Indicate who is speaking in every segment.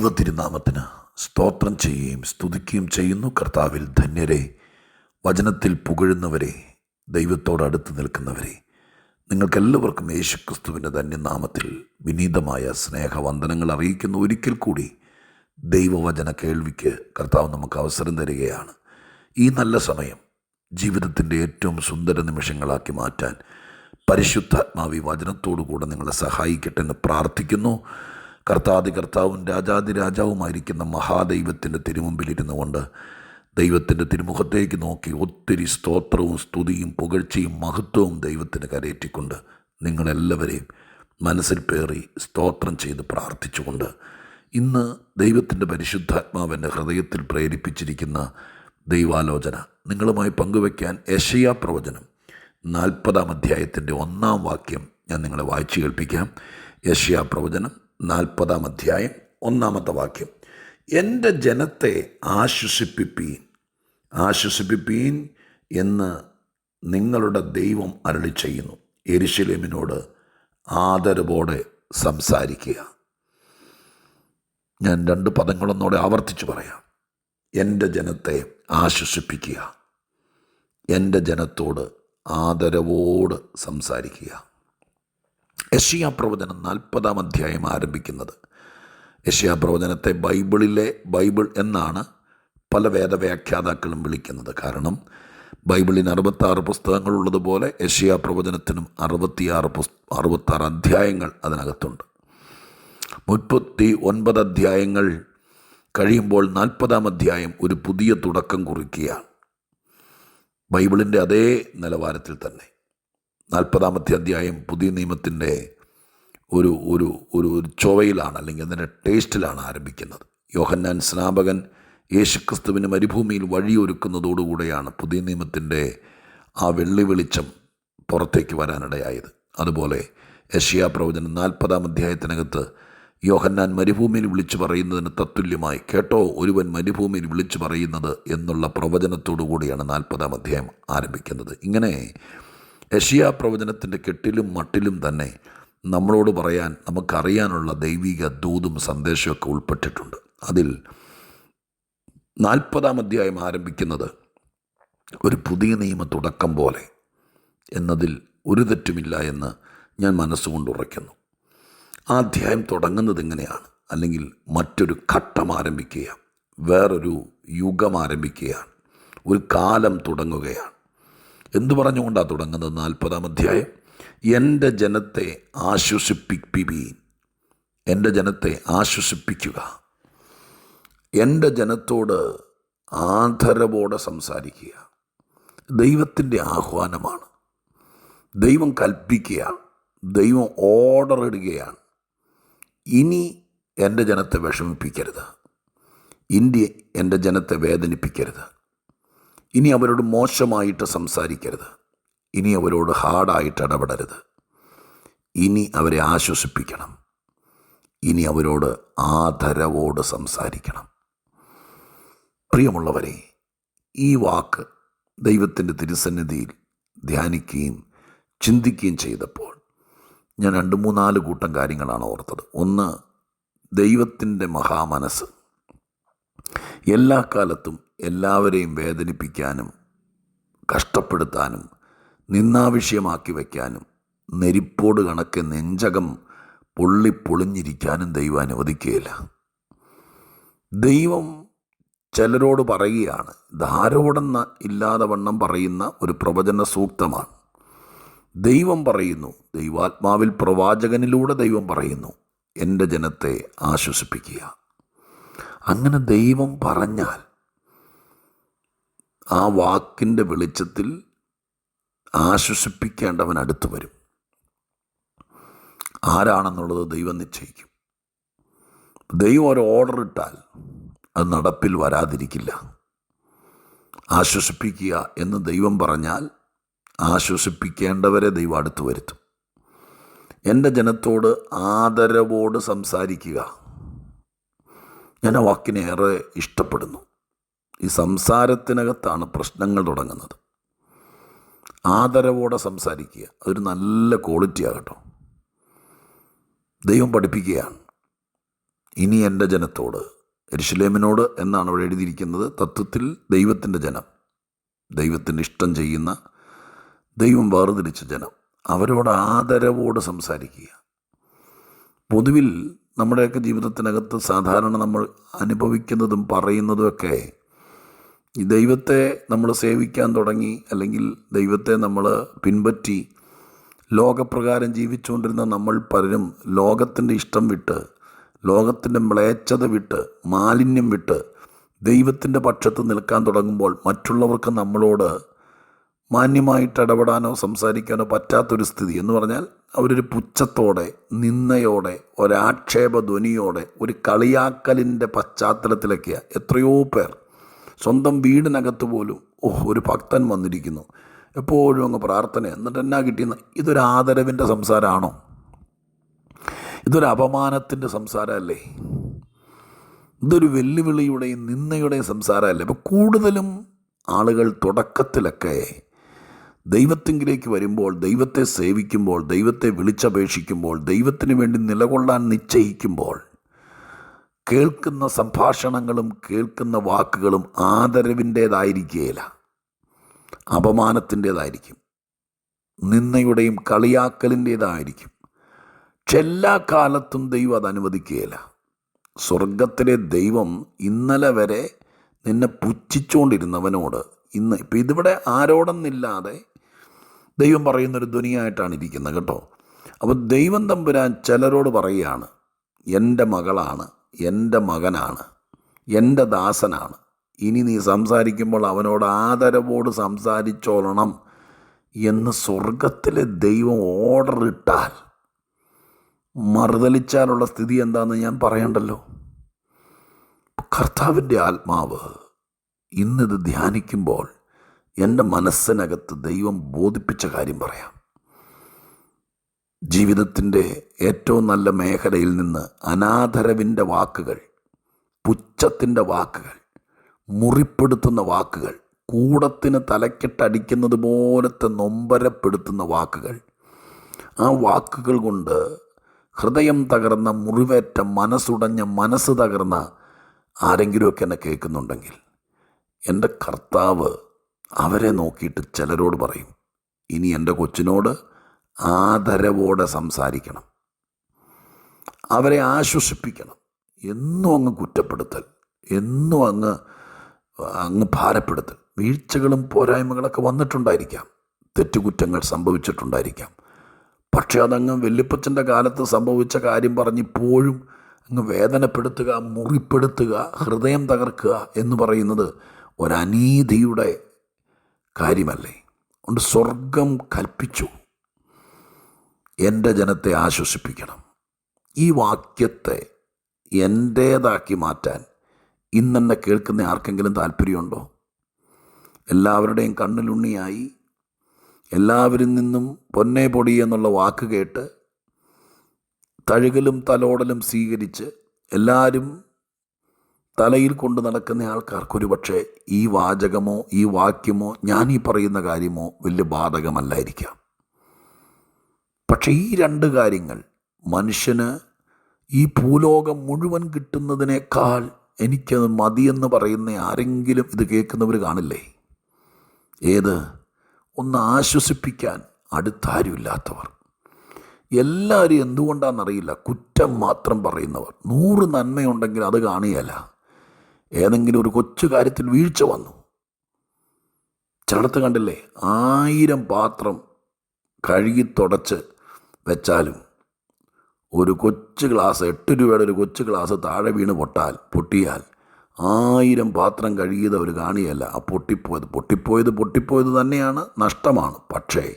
Speaker 1: ദൈവ തിരുനാമത്തിന് സ്തോത്രം ചെയ്യുകയും സ്തുതിക്കുകയും ചെയ്യുന്നു. കർത്താവിൽ ധന്യരെ വചനത്തിൽ പുകഴുന്നവരെ ദൈവത്തോട് അടുത്ത് നിൽക്കുന്നവരെ നിങ്ങൾക്കെല്ലാവർക്കും യേശുക്രിസ്തുവിന്റെ ധന്യനാമത്തിൽ വിനീതമായ സ്നേഹവന്ദനങ്ങൾ അറിയിക്കുന്ന. ഒരിക്കൽ കൂടി ദൈവവചന കേൾവിക്ക് കർത്താവ് നമുക്ക് അവസരം തരികയാണ്. ഈ നല്ല സമയം ജീവിതത്തിന്റെ ഏറ്റവും സുന്ദര നിമിഷങ്ങളാക്കി മാറ്റാൻ പരിശുദ്ധാത്മാവി വചനത്തോടു കൂടെ നിങ്ങളെ സഹായിക്കട്ടെ എന്ന് പ്രാർത്ഥിക്കുന്നു. കർത്താതി കർത്താവും രാജാതി രാജാവുമായിരിക്കുന്ന മഹാദൈവത്തിന്റെ തിരുമുമ്പിലിരുന്നു കൊണ്ട് ദൈവത്തിന്റെ തിരുമുഖത്തേക്ക് നോക്കി ഒത്തിരി സ്തോത്രവും സ്തുതിയും പുകഴ്ചയും മഹത്വവും ദൈവത്തിന് കരയേറ്റിക്കൊണ്ട് നിങ്ങളെല്ലാവരെയും മനസ്സിൽ പേറി സ്തോത്രം ചെയ്ത് പ്രാർത്ഥിച്ചുകൊണ്ട് ഇന്ന് ദൈവത്തിന്റെ പരിശുദ്ധാത്മാവിന്റെ ഹൃദയത്തിൽ പ്രേരിപ്പിച്ചിരിക്കുന്ന ദൈവാലോചന നിങ്ങളുമായി പങ്കുവയ്ക്കാൻ യശയാ പ്രവചനം നാൽപ്പതാം അധ്യായത്തിന്റെ ഒന്നാം വാക്യം ഞാൻ നിങ്ങളെ വായിച്ചു കേൾപ്പിക്കാം. യശയാ പ്രവചനം നാൽപ്പതാം അധ്യായം ഒന്നാമത്തെ വാക്യം. എന്റെ ജനത്തെ ആശ്വസിപ്പിപ്പീൻ. ആശ്വസിപ്പിപ്പീൻ എന്ന് നിങ്ങളുടെ ദൈവം അരളി ചെയ്യുന്നു എരിശിലേമിനോട് ആദരവോടെ സംസാരിക്കുക. ഞാൻ രണ്ട് പദങ്ങളൊന്നോടെ ആവർത്തിച്ച് പറയാം. എന്റെ ജനത്തെ ആശ്വസിപ്പിക്കുക. എന്റെ ജനത്തോട് ആദരവോട് സംസാരിക്കുക. യഷിയ പ്രവചനം നാൽപ്പതാം അധ്യായം ആരംഭിക്കുന്നത്. യഷിയ പ്രവചനത്തെ ബൈബിളിലെ ബൈബിൾ എന്നാണ് പല വേദവ്യാഖ്യാതാക്കളും വിളിക്കുന്നത്. കാരണം ബൈബിളിന് അറുപത്താറ് പുസ്തകങ്ങളുള്ളതുപോലെ യഷിയ പ്രവചനത്തിനും അറുപത്തിയാറ് പുസ് അറുപത്താറ് അധ്യായങ്ങൾ അതിനകത്തുണ്ട്. മുപ്പത്തി ഒൻപത് അധ്യായങ്ങൾ കഴിയുമ്പോൾ നാൽപ്പതാം അധ്യായം ഒരു പുതിയ തുടക്കം കുറിക്കുകയാണ്. ബൈബിളിന്റെ അതേ നിലവാരത്തിൽ തന്നെ. നാൽപ്പതാമത്തെ അധ്യായം പുതിയ നിയമത്തിന്റെ ഒരു ഒരു ഒരു ഒരു ചൊവയിലാണ് അല്ലെങ്കിൽ അതിന്റെ ടേസ്റ്റിലാണ് ആരംഭിക്കുന്നത്. യോഹന്നാൻ സ്നാപകൻ യേശുക്രിസ്തുവിന് മരുഭൂമിയിൽ വഴിയൊരുക്കുന്നതോടുകൂടെയാണ് പുതിയ നിയമത്തിന്റെ ആ വെള്ളി വെളിച്ചം പുറത്തേക്ക് വരാനിടയായത്. അതുപോലെ യഷ്യാ പ്രവചനം നാൽപ്പതാം അധ്യായത്തിനകത്ത് യോഹന്നാൻ മരുഭൂമിയിൽ വിളിച്ചു പറയുന്നതിന് തത്തുല്യമായി കേട്ടോ ഒരുവൻ മരുഭൂമിയിൽ വിളിച്ചു പറയുന്നത് എന്നുള്ള പ്രവചനത്തോടു കൂടിയാണ് നാൽപ്പതാം അധ്യായം ആരംഭിക്കുന്നത്. ഇങ്ങനെ യഷിയ പ്രവചനത്തിന്റെ കെട്ടിലും മട്ടിലും തന്നെ നമ്മളോട് പറയാൻ നമുക്കറിയാനുള്ള ദൈവിക ദൂതും സന്ദേശമൊക്കെ ഉൾപ്പെട്ടിട്ടുണ്ട്. അതിൽ നാൽപ്പതാം അധ്യായം ആരംഭിക്കുന്നത് ഒരു പുതിയ നിയമ തുടക്കം പോലെ എന്നതിൽ ഒരു തെറ്റുമില്ല എന്ന് ഞാൻ മനസ്സുകൊണ്ട് ഉറയ്ക്കുന്നു. ആ അധ്യായം തുടങ്ങുന്നത് ഇങ്ങനെയാണ് അല്ലെങ്കിൽ മറ്റൊരു ഘട്ടം ആരംഭിക്കുക വേറൊരു യുഗം ആരംഭിക്കുകയാണ് ഒരു കാലം തുടങ്ങുകയാണ്. എന്തു പറഞ്ഞുകൊണ്ടാണ് തുടങ്ങുന്നത് നാൽപ്പതാം അധ്യായം? എന്റെ ജനത്തെ ആശ്വസിപ്പിപ്പീൻ എന്റെ ജനത്തെ ആശ്വസിപ്പിക്കുക. എന്റെ ജനത്തോട് ആദരവോടെ സംസാരിക്കുക. ദൈവത്തിന്റെ ആഹ്വാനമാണ്. ദൈവം കൽപ്പിക്കുക. ദൈവം ഓർഡർ ഇടുകയാണ്. ഇനി എന്റെ ജനത്തെ വിഷമിപ്പിക്കരുത്. ഇന്ത്യ എന്റെ ജനത്തെ വേദനിപ്പിക്കരുത്. ഇനി അവരോട് മോശമായിട്ട് സംസാരിക്കരുത്. ഇനി അവരോട് ഹാർഡായിട്ട് ഇടപെടരുത്. ഇനി അവരെ ആശ്വസിപ്പിക്കണം. ഇനി അവരോട് ആദരവോട് സംസാരിക്കണം. പ്രിയമുള്ളവരെ ഈ വാക്ക് ദൈവത്തിന്റെ തിരുസന്നിധിയിൽ ധ്യാനിക്കുകയും ചിന്തിക്കുകയും ചെയ്തപ്പോൾ ഞാൻ രണ്ട് മൂന്നാൽ കൂട്ടം കാര്യങ്ങളാണ് ഓർത്തത്. ഒന്ന് ദൈവത്തിന്റെ മഹാമനസ് എല്ലാ കാലത്തും എല്ലാവരെയും വേദനിപ്പിക്കാനും കഷ്ടപ്പെടുത്താനും നിന്നാവിഷയമാക്കി വയ്ക്കാനും നെരിപ്പോട് കണക്ക് നെഞ്ചകം പൊള്ളി പൊളിഞ്ഞിരിക്കാനും ദൈവം അനുവദിക്കുകയില്ല. ദൈവം ചിലരോട് പറയുകയാണ് ധാരോടെന്ന ഇല്ലാതെ വണ്ണം പറയുന്ന ഒരു പ്രവചന സൂക്തമാണ്. ദൈവം പറയുന്നു ദൈവാത്മാവിൽ പ്രവാചകനിലൂടെ ദൈവം പറയുന്നു എന്റെ ജനത്തെ ആശ്വസിപ്പിക്കുക. അങ്ങനെ ദൈവം പറഞ്ഞാൽ ആ വാക്കിന്റെ വെളിച്ചത്തിൽ ആശ്വസിപ്പിക്കേണ്ടവൻ അടുത്തു വരും. ആരാണെന്നുള്ളത് ദൈവം നിശ്ചയിക്കും. ദൈവം ഒരു ഓർഡർ ഇട്ടാൽ അത് നടപ്പിൽ വരാതിരിക്കില്ല. ആശ്വസിപ്പിക്കുക എന്ന് ദൈവം പറഞ്ഞാൽ ആശ്വസിപ്പിക്കേണ്ടവരെ ദൈവം അടുത്തു വരുത്തും. എന്റെ ജനത്തോട് ആദരവോട് സംസാരിക്കുക. ഞാൻ ആ വാക്കിനെ ഏറെ ഇഷ്ടപ്പെടുന്നു. ഈ സംസാരത്തിനകത്താണ് പ്രശ്നങ്ങൾ തുടങ്ങുന്നത്. ആദരവോടെ സംസാരിക്കുക. അതൊരു നല്ല ക്വാളിറ്റി ആകട്ടോ ദൈവം പഠിപ്പിക്കുകയാണ്. ഇനി എന്റെ ജനത്തോട് എരിശിലേമിനോട് എന്നാണ് അവിടെ എഴുതിയിരിക്കുന്നത്. തത്വത്തിൽ ദൈവത്തിന്റെ ജനം ദൈവത്തിന്റെ ഇഷ്ടം ചെയ്യുന്ന ദൈവം വേർതിരിച്ച ജനം. അവരോട് ആദരവോട് സംസാരിക്കുക. പൊതുവിൽ നമ്മുടെയൊക്കെ ജീവിതത്തിനകത്ത് സാധാരണ നമ്മൾ അനുഭവിക്കുന്നതും പറയുന്നതുമൊക്കെ ഈ ദൈവത്തെ നമ്മൾ സേവിക്കാൻ തുടങ്ങി അല്ലെങ്കിൽ ദൈവത്തെ നമ്മൾ പിൻപറ്റി ലോകപ്രകാരം ജീവിച്ചുകൊണ്ടിരുന്ന നമ്മൾ പലരും ലോകത്തിന്റെ ഇഷ്ടം വിട്ട് ലോകത്തിന്റെ മ്ലേച്ഛത വിട്ട് മാലിന്യം വിട്ട് ദൈവത്തിന്റെ പക്ഷത്ത് നിൽക്കാൻ തുടങ്ങുമ്പോൾ മറ്റുള്ളവർക്ക് നമ്മളോട് മാന്യമായിട്ട് ഇടപെടാനോ സംസാരിക്കാനോ പറ്റാത്തൊരു സ്ഥിതി എന്ന് പറഞ്ഞാൽ അവരൊരു പുച്ഛത്തോടെ നിന്നയോടെ ഒരാക്ഷേപ ധ്വനിയോടെ ഒരു കളിയാക്കലിന്റെ പശ്ചാത്തലത്തിലൊക്കെയാണ് എത്രയോ പേർ. സ്വന്തം വീടിനകത്ത് പോലും ഓ ഒരു ഭക്തൻ വന്നിരിക്കുന്നു. എപ്പോഴും അങ്ങ് പ്രാർത്ഥന എന്നിട്ട് എന്നാ കിട്ടിയെന്ന്? ഇതൊരു ആദരവിന്റെ സംസാരമാണോ ഇതൊരു അപമാനത്തിന്റെ സംസാരമല്ലേ? ഇതൊരു വെല്ലുവിളിയുടെയും നിന്നയുടെയും സംസാരമല്ലേ? അപ്പോൾ കൂടുതലും ആളുകൾ തുടക്കത്തിലൊക്കെ ദൈവത്തിങ്കിലേക്ക് വരുമ്പോൾ ദൈവത്തെ സേവിക്കുമ്പോൾ ദൈവത്തെ വിളിച്ചപേക്ഷിക്കുമ്പോൾ ദൈവത്തിന് വേണ്ടി നിലകൊള്ളാൻ നിശ്ചയിക്കുമ്പോൾ കേൾക്കുന്ന സംഭാഷണങ്ങളും കേൾക്കുന്ന വാക്കുകളും ആദരവിന്റേതായിരിക്കുകയില്ല അപമാനത്തിന്റേതായിരിക്കും. നിന്നയുടെയും കളിയാക്കലിന്റേതായിരിക്കും. എല്ലാ കാലത്തും ദൈവം അത് അനുവദിക്കുകയില്ല സ്വർഗത്തിലെ ദൈവം ഇന്നലെ വരെ നിന്നെ പുച്ഛിച്ചുകൊണ്ടിരുന്നവനോട് ഇന്ന് ഇപ്പം ഇതിവിടെ ആരോടെന്നില്ലാതെ ദൈവം പറയുന്നൊരു ധ്വനിയായിട്ടാണ് ഇരിക്കുന്നത് കേട്ടോ. അപ്പോൾ ദൈവം തമ്പുരാൻ ചിലരോട് പറയുകയാണ് എന്റെ മകളാണ്. എന്റെ മകനാണ് എന്റെ ദാസനാണ്. ഇനി നീ സംസാരിക്കുമ്പോൾ അവനോട് ആദരവോട് സംസാരിച്ചോളണം എന്ന് സ്വർഗത്തിലെ ദൈവം ഓർഡർ ഇട്ടാൽ മറുതലിച്ചാലുള്ള സ്ഥിതി എന്താണെന്ന് ഞാൻ പറയണ്ടല്ലോ? കർത്താവിന്റെ ആത്മാവ് ഇന്നിത് ധ്യാനിക്കുമ്പോൾ എന്റെ മനസ്സിനകത്ത് ദൈവം ബോധിപ്പിച്ച കാര്യം പറയാം. ജീവിതത്തിന്റെ ഏറ്റവും നല്ല മേഖലയിൽ നിന്ന് അനാദരവിന്റെ വാക്കുകൾ പുച്ഛത്തിന്റെ വാക്കുകൾ മുറിപ്പെടുത്തുന്ന വാക്കുകൾ കൂടത്തിന് തലക്കെട്ടടിക്കുന്നത് പോലത്തെ നൊമ്പരപ്പെടുത്തുന്ന വാക്കുകൾ ആ വാക്കുകൾ കൊണ്ട് ഹൃദയം തകർന്ന മുറിവേറ്റ മനസ്സുടഞ്ഞ മനസ്സ് തകർന്ന ആരെങ്കിലുമൊക്കെ എന്നെ കേൾക്കുന്നുണ്ടെങ്കിൽ എന്റെ കർത്താവ് അവരെ നോക്കിയിട്ട് ചിലരോട് പറയും ഇനി എന്റെ കൊച്ചിനോട് ആദരവോടെ സംസാരിക്കണം. അവരെ ആശ്വസിപ്പിക്കണം. എന്നും അങ്ങ് കുറ്റപ്പെടുത്തൽ എന്നും അങ്ങ് അങ്ങ് ഭാരപ്പെടുത്തൽ. വീഴ്ചകളും പോരായ്മകളൊക്കെ വന്നിട്ടുണ്ടായിരിക്കാം. തെറ്റുകുറ്റങ്ങൾ സംഭവിച്ചിട്ടുണ്ടായിരിക്കാം. പക്ഷേ അതങ്ങ് വെല്ലുപ്പച്ചന്റെ കാലത്ത് സംഭവിച്ച കാര്യം പറഞ്ഞിപ്പോഴും അങ്ങ് വേദനപ്പെടുത്തുക മുറിപ്പെടുത്തുക ഹൃദയം തകർക്കുക എന്ന് പറയുന്നത് ഒരനീതിയുടെ കാര്യമല്ലേ? അതുകൊണ്ട് സ്വർഗം കൽപ്പിച്ചു. എന്റെ ജനത്തെ ആശ്വസിപ്പിക്കണം. ഈ വാക്യത്തെ എന്റേതാക്കി മാറ്റാൻ ഇന്നെന്നെ കേൾക്കുന്ന ആർക്കെങ്കിലും താല്പര്യമുണ്ടോ? എല്ലാവരുടെയും കണ്ണിലുണ്ണിയായി എല്ലാവരിൽ നിന്നും പൊന്നേ പൊടി എന്നുള്ള വാക്ക് കേട്ട് തഴുകലും തലോടലും സ്വീകരിച്ച് എല്ലാവരും തലയിൽ കൊണ്ട് നടക്കുന്ന ആൾക്കാർക്കൊരു പക്ഷേ ഈ വാചകമോ ഈ വാക്യമോ ഞാൻ ഈ പറയുന്ന കാര്യമോ വലിയ ബാധകമല്ലായിരിക്കാം. പക്ഷേ ഈ രണ്ട് കാര്യങ്ങൾ മനുഷ്യന് ഈ ഭൂലോകം മുഴുവൻ കിട്ടുന്നതിനേക്കാൾ എനിക്കത് മതിയെന്ന് പറയുന്ന ആരെങ്കിലും ഇത് കേൾക്കുന്നവർ കാണില്ലേ? ഏത്? ഒന്ന് ആശ്വസിപ്പിക്കാൻ അടുത്താരുമില്ലാത്തവർ. എല്ലാവരും എന്തുകൊണ്ടാണെന്നറിയില്ല. കുറ്റം മാത്രം പറയുന്നവർ. നൂറ് നന്മയുണ്ടെങ്കിൽ അത് കാണുകയല്ല ഏതെങ്കിലും ഒരു കൊച്ചു കാര്യത്തിൽ വീഴ്ച വന്നു. ചിലടത്ത് കണ്ടില്ലേ? ആയിരം പാത്രം കഴുകി തുടച്ച് വെച്ചാലും ഒരു കൊച്ചു ഗ്ലാസ് എട്ട് രൂപയുടെ ഒരു കൊച്ചു ഗ്ലാസ് താഴെ വീണ് പൊട്ടാൽ പൊട്ടിയാൽ ആയിരം പാത്രം കഴുകിയത് അവർ കാണിയല്ല ആ പൊട്ടിപ്പോയത് പൊട്ടിപ്പോയത് പൊട്ടിപ്പോയത് തന്നെയാണ് നഷ്ടമാണ്. പക്ഷേ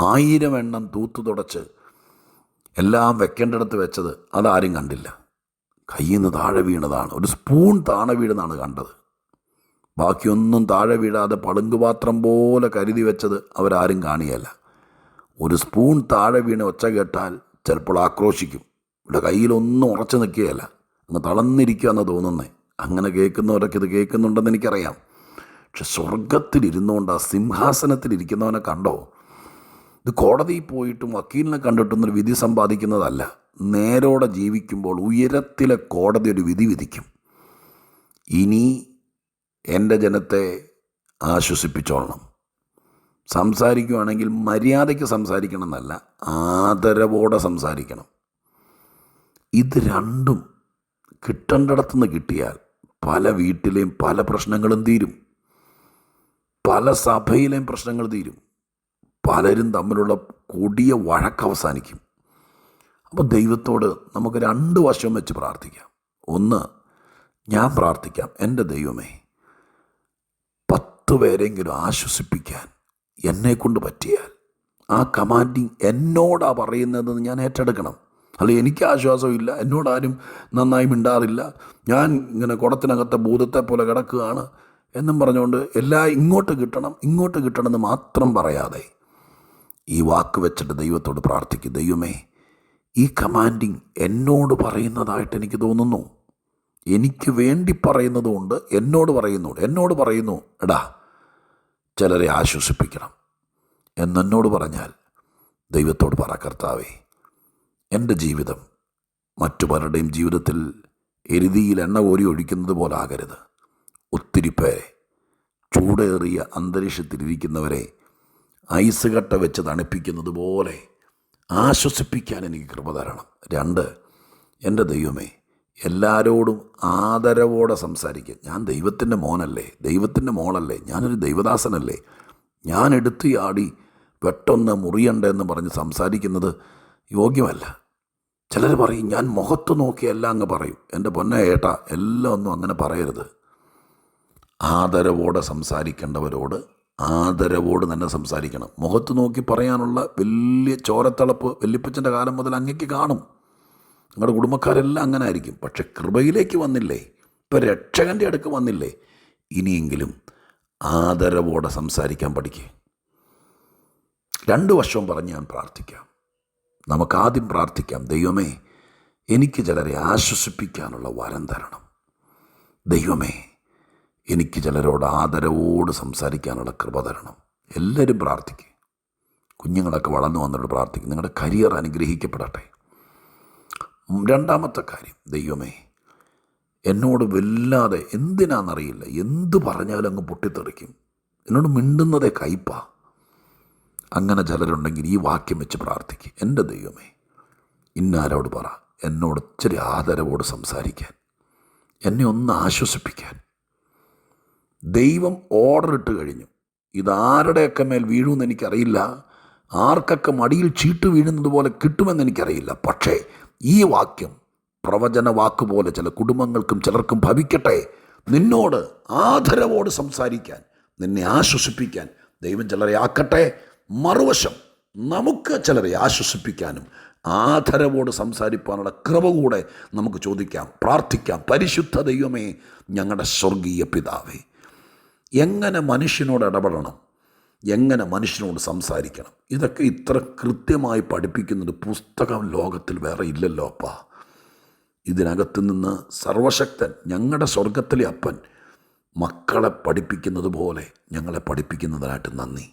Speaker 1: ആയിരം എണ്ണം തൂത്തു തുടച്ച് എല്ലാം വെക്കേണ്ടിടത്ത് വെച്ചത് അതാരും കണ്ടില്ല. കയ്യിൽ നിന്ന് താഴെ വീണതാണ്. ഒരു സ്പൂൺ താഴെ വീണതാണ് കണ്ടത്. ബാക്കിയൊന്നും താഴെ വീഴാതെ പളുങ്കുപാത്രം പോലെ കരുതി വെച്ചത് അവരാരും കാണിയല്ല ഒരു സ്പൂൺ താഴെ വീണ് ഒച്ച കേട്ടാൽ ചിലപ്പോൾ ആക്രോശിക്കും. ഇവിടെ കയ്യിലൊന്നും ഉറച്ചു നിൽക്കുകയല്ല. അങ്ങ് തളർന്നിരിക്കുകയെന്ന് തോന്നുന്നേ. അങ്ങനെ കേൾക്കുന്നവരൊക്കെ ഇത് കേൾക്കുന്നുണ്ടെന്ന് എനിക്കറിയാം. പക്ഷെ സ്വർഗത്തിലിരുന്നുകൊണ്ട് ആ സിംഹാസനത്തിലിരിക്കുന്നവനെ കണ്ടോ? ഇത് കോടതിയിൽ പോയിട്ടും വക്കീലിനെ കണ്ടിട്ടൊന്നും വിധി സമ്പാദിക്കുന്നതല്ല. നേരോടെ ജീവിക്കുമ്പോൾ ഉയരത്തിലെ കോടതി ഒരു വിധി വിധിക്കും. ഇനി എന്റെ ജനത്തെ ആശ്വസിപ്പിച്ചോളണം. സംസാരിക്കുകയാണെങ്കിൽ മര്യാദയ്ക്ക് സംസാരിക്കണം എന്നല്ല ആദരവോടെ സംസാരിക്കണം. ഇത് രണ്ടും കിട്ടേണ്ടിടത്തുനിന്ന് കിട്ടിയാൽ പല വീട്ടിലെയും പല പ്രശ്നങ്ങളും തീരും. പല സഭയിലെയും പ്രശ്നങ്ങൾ തീരും. പലരും തമ്മിലുള്ള കൊടിയ വഴക്ക് അവസാനിക്കും. അപ്പോൾ ദൈവത്തോട് നമുക്ക് രണ്ട് വശം വെച്ച് പ്രാർത്ഥിക്കാം. ഒന്ന് ഞാൻ പ്രാർത്ഥിക്കാം. എന്റെ ദൈവമേ പത്ത് പേരെങ്കിലും ആശ്വസിപ്പിക്കാൻ എന്നെ കൊണ്ട് പറ്റിയാൽ. ആ കമാൻഡിങ് എന്നോടാ പറയുന്നത് ഞാൻ ഏറ്റെടുക്കണം. അല്ല എനിക്ക് ആശ്വാസമില്ല. എന്നോടാരും നന്നായി മിണ്ടാറില്ല. ഞാൻ ഇങ്ങനെ കുടത്തിനകത്തെ ഭൂതത്തെ പോലെ കിടക്കുകയാണ് എന്നും പറഞ്ഞുകൊണ്ട് എല്ലാ ഇങ്ങോട്ട് കിട്ടണം ഇങ്ങോട്ട് കിട്ടണമെന്ന് മാത്രം പറയാതെ ഈ വാക്ക് വെച്ചിട്ട് ദൈവത്തോട് പ്രാർത്ഥിക്കും. ദൈവമേ ഈ കമാൻഡിങ് എന്നോട് പറയുന്നതായിട്ട് എനിക്ക് തോന്നുന്നു. എനിക്ക് വേണ്ടി പറയുന്നതുകൊണ്ട് എന്നോട് പറയുന്നുണ്ട് എന്നോട് പറയുന്നു. എടാ ചിലരെ ആശ്വസിപ്പിക്കണം എന്നെന്നോട് പറഞ്ഞാൽ ദൈവത്തോട് പറ കർത്താവേ എന്റെ ജീവിതം മറ്റു പലരുടെയും ജീവിതത്തിൽ എരുതിയിൽ എണ്ണ കോരി ഒഴിക്കുന്നത് പോലെ ആകരുത് ഒത്തിരി പേരെ ചൂടേറിയ അന്തരീക്ഷത്തിലിരിക്കുന്നവരെ ഐസ് കട്ട വെച്ച് തണുപ്പിക്കുന്നത് പോലെ ആശ്വസിപ്പിക്കാൻ എനിക്ക് കൃപ തരണം. രണ്ട് എന്റെ ദൈവമേ എല്ലാവരോടും ആദരവോടെ സംസാരിക്കുക. ഞാൻ ദൈവത്തിന്റെ മോനല്ലേ? ദൈവത്തിന്റെ മോളല്ലേ? ഞാനൊരു ദൈവദാസനല്ലേ? ഞാൻ എടുത്ത് ചാടി വെട്ടൊന്ന് മുറിയണ്ടെന്ന് പറഞ്ഞ് സംസാരിക്കുന്നത് യോഗ്യമല്ല. ചിലർ പറയും ഞാൻ മുഖത്ത് നോക്കി എല്ലാം അങ്ങ് പറയും. എന്റെ പൊന്നെ ഏട്ട എല്ലാം ഒന്നും അങ്ങനെ പറയരുത്. ആദരവോടെ സംസാരിക്കേണ്ടവരോട് ആദരവോട് തന്നെ സംസാരിക്കണം. മുഖത്ത് നോക്കി പറയാനുള്ള വലിയ ചോരത്തളപ്പ് വല്യപ്പച്ചന്റെ കാലം മുതൽ അങ്ങേക്ക് കാണും. നിങ്ങളുടെ കുടുംബക്കാരെല്ലാം അങ്ങനെ ആയിരിക്കും പക്ഷെ കൃപയിലേക്ക് വന്നില്ലേ? ഇപ്പം രക്ഷകന്റെ അടുക്ക് വന്നില്ലേ? ഇനിയെങ്കിലും ആദരവോടെ സംസാരിക്കാൻ പഠിക്കേ. രണ്ട് വർഷവും പറഞ്ഞ് ഞാൻ പ്രാർത്ഥിക്കാം. നമുക്കാദ്യം പ്രാർത്ഥിക്കാം. ദൈവമേ എനിക്ക് ചിലരെ ആശ്വസിപ്പിക്കാനുള്ള വരം തരണം. ദൈവമേ എനിക്ക് ചിലരോട് ആദരവോട് സംസാരിക്കാനുള്ള കൃപ തരണം. എല്ലാവരും പ്രാർത്ഥിക്കുക കുഞ്ഞുങ്ങളൊക്കെ വളർന്നു വന്നിട്ട് പ്രാർത്ഥിക്കും. നിങ്ങളുടെ കരിയർ അനുഗ്രഹിക്കപ്പെടട്ടെ. രണ്ടാമത്തെ കാര്യം ദൈവമേ എന്നോട് വല്ലാതെ എന്തിനാണെന്നറിയില്ല എന്ത് പറഞ്ഞാലും അങ്ങ് പൊട്ടിത്തെറിക്കും. എന്നോട് മിണ്ടുന്നതേ കയ്പ. അങ്ങനെ ചിലരുണ്ടെങ്കിൽ ഈ വാക്യം വെച്ച് പ്രാർത്ഥിക്കും. എന്റെ ദൈവമേ ഇന്നാരോട് പറ എന്നോട് ഇച്ചിരി ആദരവോട് സംസാരിക്കാൻ. എന്നെ ഒന്ന് ആശ്വസിപ്പിക്കാൻ. ദൈവം ഓർഡർ ഇട്ട് കഴിഞ്ഞു. ഇതാരുടെയൊക്കെ മേൽ വീഴുമെന്ന് എനിക്കറിയില്ല. ആർക്കൊക്കെ മടിയിൽ ചീട്ട് വീഴുന്നത് പോലെ കിട്ടുമെന്ന് എനിക്കറിയില്ല. പക്ഷേ ഈ വാക്യം പ്രവചന വാക്ക് പോലെ ചില കുടുംബങ്ങൾക്കും ചിലർക്കും ഭവിക്കട്ടെ. നിന്നോട് ആദരവോട് സംസാരിക്കാൻ നിന്നെ ആശ്വസിപ്പിക്കാൻ ദൈവം ചിലരെ ആക്കട്ടെ. മറുവശം നമുക്ക് ചിലരെ ആശ്വസിപ്പിക്കാനും ആദരവോട് സംസാരിപ്പാനുള്ള കൃപ കൂടെ നമുക്ക് ചോദിക്കാം പ്രാർത്ഥിക്കാം. പരിശുദ്ധ ദൈവമേ ഞങ്ങളുടെ സ്വർഗീയ പിതാവേ എങ്ങനെ മനുഷ്യനോട് ഇടപെടണം? എങ്ങനെ മനുഷ്യനോട് സംസാരിക്കണം? ഇതൊക്കെ ഇത്ര കൃത്യമായി പഠിപ്പിക്കുന്നത് പുസ്തകം ലോകത്തിൽ വേറെ ഇല്ലല്ലോ അപ്പാ. ഇതിനകത്ത് നിന്ന് സർവശക്തൻ ഞങ്ങളുടെ സ്വർഗത്തിലെ അപ്പൻ മക്കളെ പഠിപ്പിക്കുന്നത് പോലെ ഞങ്ങളെ പഠിപ്പിക്കുന്നതിനായിട്ട് നന്ദി.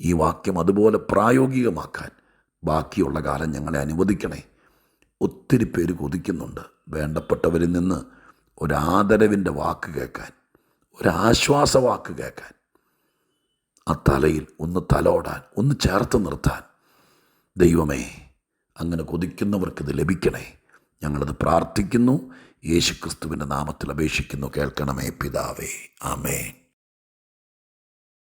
Speaker 1: ഈ വാക്യം അതുപോലെ പ്രായോഗികമാക്കാൻ ബാക്കിയുള്ള കാലം ഞങ്ങളെ അനുവദിക്കണേ. ഒത്തിരി പേര് കൊതിക്കുന്നുണ്ട്. വേണ്ടപ്പെട്ടവരിൽ നിന്ന് ഒരാദരവിന്റെ വാക്ക് കേൾക്കാൻ ഒരാശ്വാസ വാക്ക് കേൾക്കാൻ. ആ തലയിൽ ഒന്ന് തലോടാൻ ഒന്ന് ചേർത്ത് നിർത്താൻ. ദൈവമേ അങ്ങനെ കൊതിക്കുന്നവർക്കിത് ലഭിക്കണേ. ഞങ്ങളത് പ്രാർത്ഥിക്കുന്നു. യേശുക്രിസ്തുവിന്റെ നാമത്തിൽ അപേക്ഷിക്കുന്നു. കേൾക്കണമേ പിതാവേ. ആമേൻ.